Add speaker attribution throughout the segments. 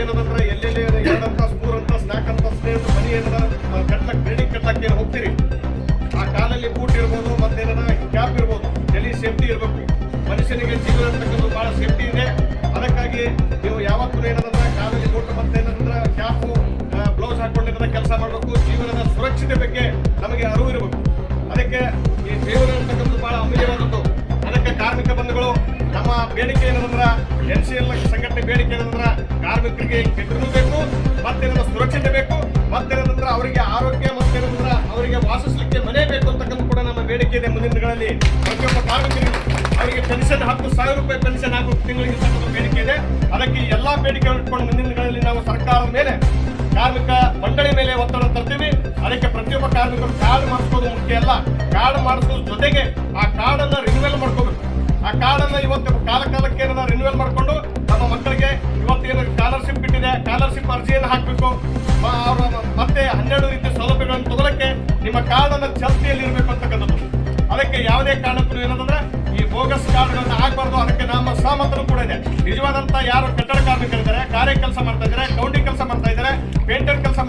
Speaker 1: ಏನದಂದ್ರೆ ಎಲ್ಲೆಲ್ಲಿ ಎರಡು ಅಂತಸ್ ಮೂರು ಅಂತಸ್ ನಾಲ್ಕು ಅಂತಸ್ ಮನಿ ಏನದ ಕಟ್ಲಕ್ ಬಿಲ್ಡಿಂಗ್ ಕಟ್ಲಕ್ಕೆ ಏನು ಹೋಗ್ತೀರಿ? ಆ ಕಾಲಲ್ಲಿ ಬೂಟ್ ಇರ್ಬೋದು ಮತ್ತೇನದ ಕ್ಯಾಪ್ ಇರ್ಬೋದು, ಎಲ್ಲಿ ಸೇಫ್ಟಿ ಇರಬೇಕು. ಮನುಷ್ಯನಿಗೆ ಜೀವನ ಅಂತಕ್ಕಂಥ ಬಹಳ ಸೇಫ್ಟಿ ಇದೆ. ಅದಕ್ಕಾಗಿ ನೀವು ಯಾವತ್ತೂ ಏನದಂದ್ರೆ ಕಾಲಲ್ಲಿ ಬೂಟ್ ಮತ್ತೇನಂದ್ರೆ ಕ್ಯಾಪು ಬ್ಲೌಸ್ ಹಾಕೊಂಡಿರೋದ ಕೆಲಸ ಮಾಡಬೇಕು. ಜೀವನದ ಸುರಕ್ಷತೆ ಬಗ್ಗೆ ನಮಗೆ ಅರಿವು ಇರಬೇಕು. ಅದಕ್ಕೆ ಈ ಜೀವನ ಅಂತಕ್ಕಂಥದ್ದು ಬಹಳ ಅಮೂಲ್ಯವಾದದ್ದು. ಅದಕ್ಕೆ ಕಾರ್ಮಿಕ ಬಂಧುಗಳು, ನಮ್ಮ ಬೇಡಿಕೆ ಏನಂದ್ರ ಎನ್ ಸಿ ಎಲ್ ಸಂಘಟನೆ ಬೇಡಿಕೆ ಏನಂದ್ರ ಕಾರ್ಮಿಕರಿಗೆ ಕೆಟ್ಟರು ಬೇಕು, ಮತ್ತೇನಂದ್ರ ಸುರಕ್ಷತೆ ಬೇಕು, ಮತ್ತೇನಂದ್ರ ಅವರಿಗೆ ಆರೋಗ್ಯ, ಮತ್ತೇನಂದ್ರ ಅವರಿಗೆ ವಾಸಿಸಲಿಕ್ಕೆ ಮನೆ ಬೇಕು ಅಂತಕ್ಕಂಥ ಕೂಡ ನಮ್ಮ ಬೇಡಿಕೆ ಇದೆ ಮುಂದಿನ ದಿನಗಳಲ್ಲಿ. ಪ್ರತಿಯೊಬ್ಬ ಕಾರ್ಮಿಕರಿಗೆ ಅವರಿಗೆ ಪೆನ್ಷನ್, ಹತ್ತು ಸಾವಿರ ರೂಪಾಯಿ ಪೆನ್ಷನ್ ಹಾಗೂ ತಿಂಗಳಿಗೆ ಬೇಡಿಕೆ ಇದೆ. ಅದಕ್ಕೆ ಎಲ್ಲಾ ಬೇಡಿಕೆ ಇಟ್ಕೊಂಡು ಮುಂದಿನ ದಿನಗಳಲ್ಲಿ ನಾವು ಸರ್ಕಾರದ ಮೇಲೆ, ಕಾರ್ಮಿಕ ಮಂಡಳಿ ಮೇಲೆ ಒತ್ತಡ ತರ್ತೀವಿ. ಅದಕ್ಕೆ ಪ್ರತಿಯೊಬ್ಬ ಕಾರ್ಮಿಕರು ಕಾರ್ಡ್ ಮಾಡಿಸೋದು ಮುಖ್ಯ ಅಲ್ಲ. ಕಾರ್ಡ್ ಮಾಡಿಸೋದ್ರ ಜೊತೆಗೆ ಆ ಕಾರ್ಡನ್ನು ರಿನ್ಯೂವಲ್ ಮಾಡ್ಕೋಬೇಕು. ಆ ಕಾರ್ಡ್ ಅನ್ನ ಇವತ್ತು ಕಾಲ ಕಾಲಕ್ಕೆ ಏನನ್ನ ರಿನ್ಯೂವಲ್ ಮಾಡ್ಕೊಂಡು ನಮ್ಮ ಮಕ್ಕಳಿಗೆ ಇವತ್ತು ಏನು ಸ್ಕಾಲರ್ಶಿಪ್ ಬಿಟ್ಟಿದೆ ಸ್ಕಾಲರ್ಶಿಪ್ ಅರ್ಜಿಯನ್ನು ಹಾಕಬೇಕು. ಮತ್ತೆ ಹನ್ನೆರಡು ರೀತಿಯ ಸೌಲಭ್ಯಗಳನ್ನು ತಗೊಳಕ್ಕೆ ನಿಮ್ಮ ಕಾರ್ಡ್ ಅನ್ನ ಚಲ್ತಿಯಲ್ಲಿ ಇರಬೇಕು ಅಂತಕ್ಕಂಥದ್ದು. ಅದಕ್ಕೆ ಯಾವುದೇ ಕಾರಣಕ್ಕೂ ಏನಂದ್ರೆ ಈ ಬೋಗಸ್ ಕಾರ್ಡ್ಗಳನ್ನು ಆಗಬಾರ್ದು ಅದಕ್ಕೆ ನಮ್ಮ ಸಹಮತರು ಕೂಡ ಇದೆ. ನಿಜವಾದಂತ ಯಾರು ಕಟ್ಟಡ ಕಾರ್ಮಿಕರಿದ್ದಾರೆ, ಕಾರ್ಯ ಕೆಲಸ ಮಾಡ್ತಾ ಇದ್ದಾರೆ ಕೌಂಟಿ ಕೆಲಸ ಮಾಡ್ತಾ ಇದ್ದಾರೆ ಪೇಂಟರ್ ಕೆಲಸ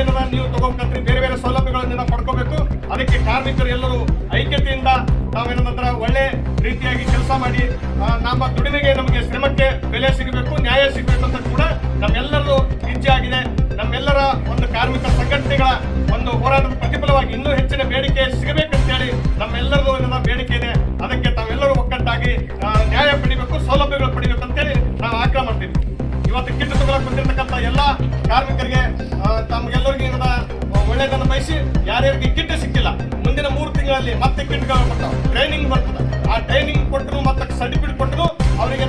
Speaker 1: ಏನದ? ನೀವು ತಗೋಬೇಕಂದ್ರೆ ಬೇರೆ ಬೇರೆ ಸೌಲಭ್ಯಗಳನ್ನ ಪಡ್ಕೋಬೇಕು. ಅದಕ್ಕೆ ಕಾರ್ಮಿಕರು ಎಲ್ಲರೂ ಐಕ್ಯತೆಯಿಂದ ನಾವೇನಂದ್ರ ಒಳ್ಳೆ ರೀತಿಯಾಗಿ ಕೆಲಸ ಮಾಡಿ ನಮ್ಮ ದುಡಿಮೆಗೆ ನಮಗೆ ಶ್ರಮಕ್ಕೆ ಬೆಲೆ ಸಿಗಬೇಕು, ನ್ಯಾಯ ಸಿಗಬೇಕು ಅಂತ ಕೂಡ ನಮ್ಮೆಲ್ಲರೂ ಇಚ್ಛೆ ಆಗಿದೆ. ನಮ್ಮೆಲ್ಲರ ಒಂದು ಕಾರ್ಮಿಕ ಸಂಘಟನೆಗಳ ಒಂದು ಹೋರಾಟದ ಪ್ರತಿಫಲವಾಗಿ ಇನ್ನೂ ಹೆಚ್ಚಿನ ಬೇಡಿಕೆ ಸಿಗಬೇಕಂತೇಳಿ ನಮ್ಮೆಲ್ಲರದು ನನ್ನ ಬೇಡಿಕೆ ಇದೆ. ಅದಕ್ಕೆ ತಾವೆಲ್ಲರೂ ಒಕ್ಕಟ್ಟಾಗಿ ನ್ಯಾಯ ಪಡಿಬೇಕು, ಸೌಲಭ್ಯಗಳು ಪಡಿಬೇಕು ಅಂತೇಳಿ ನಾವು ಆಗ್ರಹ ಮಾಡ್ತೀವಿ. ಇವತ್ತು ಕಿಟ್ಟುಗಳ ಕೊಟ್ಟಿರ್ತಕ್ಕಂಥ ಬಂದಿರತಕ್ಕಂತ ಎಲ್ಲ ಕಾರ್ಮಿಕರಿಗೆ ತಮಗೆಲ್ಲರಿಗೆ ಏನದ, ಒಳ್ಳೇದನ್ನ ಬಯಸಿ ಯಾರ್ಯಾರಿಗೆ ಕಿಟ್ ಸಿಕ್ಕಿಲ್ಲ, ಮುಂದಿನ ಮೂರು ತಿಂಗಳಲ್ಲಿ ಮತ್ತೆ ಕಿಟ್ಗಳು ಬರ್ತಾವೆ ಟ್ರೈನಿಂಗ್ ಬರ್ತದೆ. ಆ ಟ್ರೈನಿಂಗ್ ಕೊಟ್ಟರು ಮತ್ತೆ ಸರ್ಟಿಫಿಕೇಟ್ ಕೊಟ್ಟರು ಅವರಿಗೆ